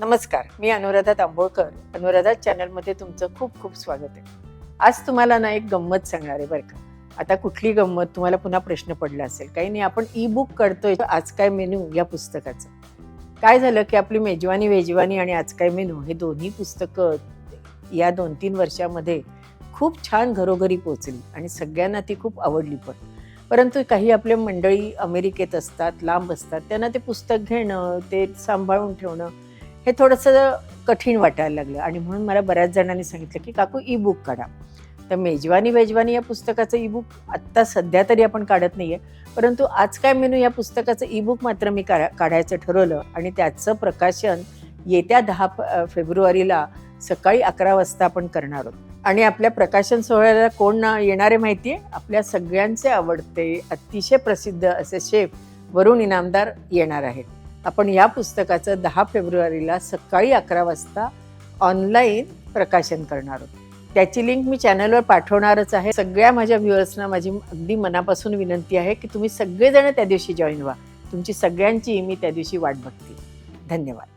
नमस्कार मी अनुराधा तांबोळकर. अनुराधा चॅनलमध्ये तुमचं खूप खूप स्वागत आहे. आज तुम्हाला ना एक गंमत सांगणार आहे बरं का. आता कुठली गंमत? तुम्हाला पुन्हा प्रश्न पडला असेल. काही नाही आपण ई बुक करतोय. आज काय मेनू या पुस्तकाचं. काय झालं की आपली मेजवानी वेजवानी आणि आज काय मेनू हे दोन्ही पुस्तकं या दोन तीन वर्षामध्ये खूप छान घरोघरी पोचली आणि सगळ्यांना ती खूप आवडली पण. परंतु काही आपल्या मंडळी अमेरिकेत असतात लांब असतात. त्यांना ते पुस्तक घेणं ते सांभाळून ठेवणं हे थोडंसं कठीण वाटायला लागलं. आणि म्हणून मला बऱ्याच जणांनी सांगितलं की काकू ई बुक काढा. तर मेजवानी वेजवानी या पुस्तकाचं ई बुक आत्ता सध्या तरी आपण काढत नाही आहे परंतु आज काय मेनू या पुस्तकाचं ई बुक मात्र मी काढा काढायचं ठरवलं. आणि त्याचं प्रकाशन येत्या दहा फेब्रुवारीला सकाळी अकरा वाजता आपण करणार आहोत. आणि आपल्या प्रकाशन सोहळ्याला कोण येणारे माहिती आहे आपल्या सगळ्यांचे आवडते अतिशय प्रसिद्ध असे शेफ वरुण इनामदार येणार आहेत. आपण या पुस्तकाचं दहा फेब्रुवारीला सकाळी अकरा वाजता ऑनलाईन प्रकाशन करणार आहोत. त्याची लिंक मी चॅनलवर पाठवणारच आहे. सगळ्या माझ्या व्ह्युअर्सना माझी अगदी मनापासून विनंती आहे की तुम्ही सगळेजण त्या दिवशी जॉईन व्हा. तुमची सगळ्यांची मी त्या दिवशी वाट बघते. धन्यवाद.